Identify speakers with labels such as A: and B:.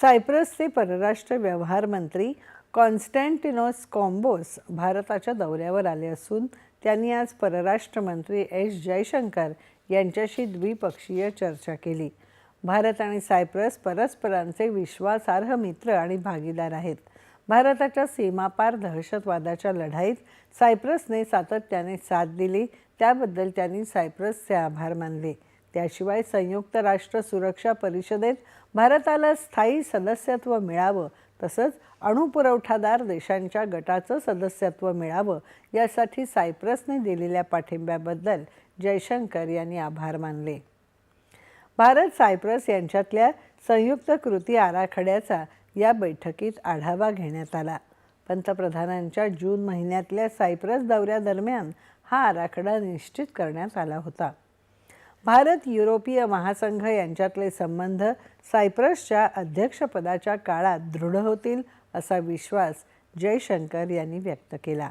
A: सायप्रसचे परराष्ट्र व्यवहार मंत्री कॉन्स्टँटिनोस कॉम्बोस भारताच्या दौऱ्यावर आले असून त्यांनी आज परराष्ट्र मंत्री एस जयशंकर यांच्याशी द्विपक्षीय चर्चा केली. भारत आणि सायप्रस परस्परांचे विश्वासार्ह मित्र आणि भागीदार आहेत. भारताच्या सीमापार दहशतवादाच्या लढाईत सायप्रसने सातत्याने साथ दिली त्याबद्दल त्यांनी सायप्रसचे आभार मानले. त्याशिवाय संयुक्त राष्ट्र सुरक्षा परिषदेत भारताला स्थायी सदस्यत्व मिळावं तसंच अणुपुरवठादार देशांच्या गटाचं सदस्यत्व मिळावं यासाठी सायप्रसने दिलेल्या पाठिंब्याबद्दल जयशंकर यांनी आभार मानले. भारत सायप्रस यांच्यातल्या संयुक्त कृती आराखड्याचा या बैठकीत आढावा घेण्यात आला. पंतप्रधानांच्या जून महिन्यातल्या सायप्रस दौऱ्यादरम्यान हा आराखडा निश्चित करण्यात आला होता. भारत युरोपीय महासंघ यांच्यातले संबंध सायप्रसच्या अध्यक्षपदाच्या काळात दृढ होतील असा विश्वास जयशंकर यांनी व्यक्त केला.